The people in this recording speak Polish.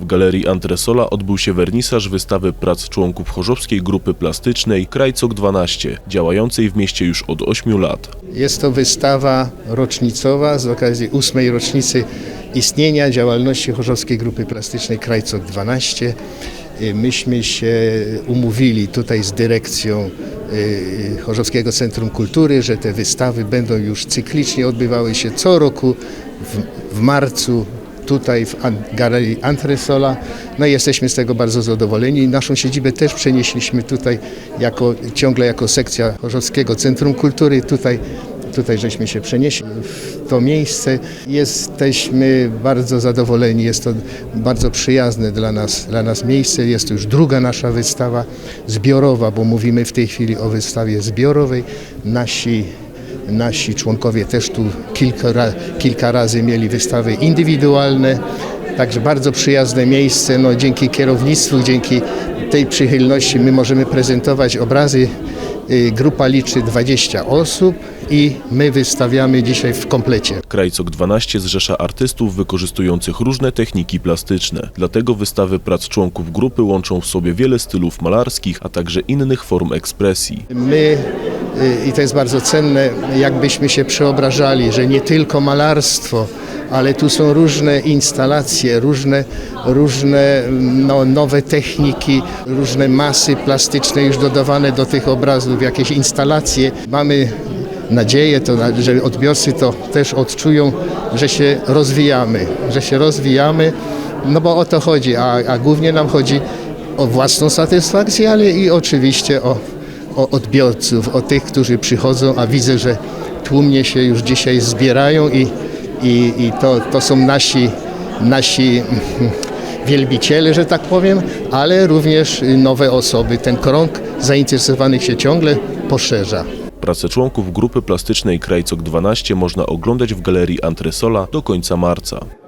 W galerii Antresola odbył się wernisaż wystawy prac członków chorzowskiej grupy plastycznej Krajcok 12, działającej w mieście już od 8 lat. Jest to wystawa rocznicowa z okazji ósmej rocznicy istnienia działalności Chorzowskiej Grupy Plastycznej Krajcok 12. Y, Myśmy się umówili tutaj z dyrekcją y, Chorzowskiego Centrum Kultury, że te wystawy będą już cyklicznie odbywały się co roku w, w marcu tutaj w Galerii Antresola. No i jesteśmy z tego bardzo zadowoleni. Naszą siedzibę też przenieśliśmy tutaj jako, ciągle jako sekcja Chorzowskiego Centrum Kultury. Tutaj, tutaj żeśmy się przenieśli w to miejsce. Jesteśmy bardzo zadowoleni. Jest to bardzo przyjazne dla nas, dla nas miejsce. Jest to już druga nasza wystawa zbiorowa, bo mówimy w tej chwili o wystawie zbiorowej. Nasi Nasi członkowie też tu kilka, kilka razy mieli wystawy indywidualne, także bardzo przyjazne miejsce. No, dzięki kierownictwu, dzięki tej przychylności my możemy prezentować obrazy. Y, Grupa liczy 20 osób i my wystawiamy dzisiaj w komplecie. Krajcok 12 zrzesza artystów wykorzystujących różne techniki plastyczne. Dlatego wystawy prac członków grupy łączą w sobie wiele stylów malarskich, a także innych form ekspresji. My, i to jest bardzo cenne, jakbyśmy się przeobrażali, że nie tylko malarstwo, ale tu są różne instalacje, różne, różne no, nowe techniki, różne masy plastyczne już dodawane do tych obrazów, jakieś instalacje. Mamy nadzieję, to, że odbiorcy to też odczują, że się rozwijamy, że się rozwijamy, no bo o to chodzi, a, a głównie nam chodzi o własną satysfakcję, ale i oczywiście o, o odbiorców, o tych, którzy przychodzą, a widzę, że tłumnie się już dzisiaj zbierają i, i, i to, to są nasi, nasi wielbiciele, że tak powiem, ale również nowe osoby. Ten krąg zainteresowanych się ciągle poszerza. Pracę członków grupy plastycznej Krajcok 12 można oglądać w galerii Antresola do końca marca.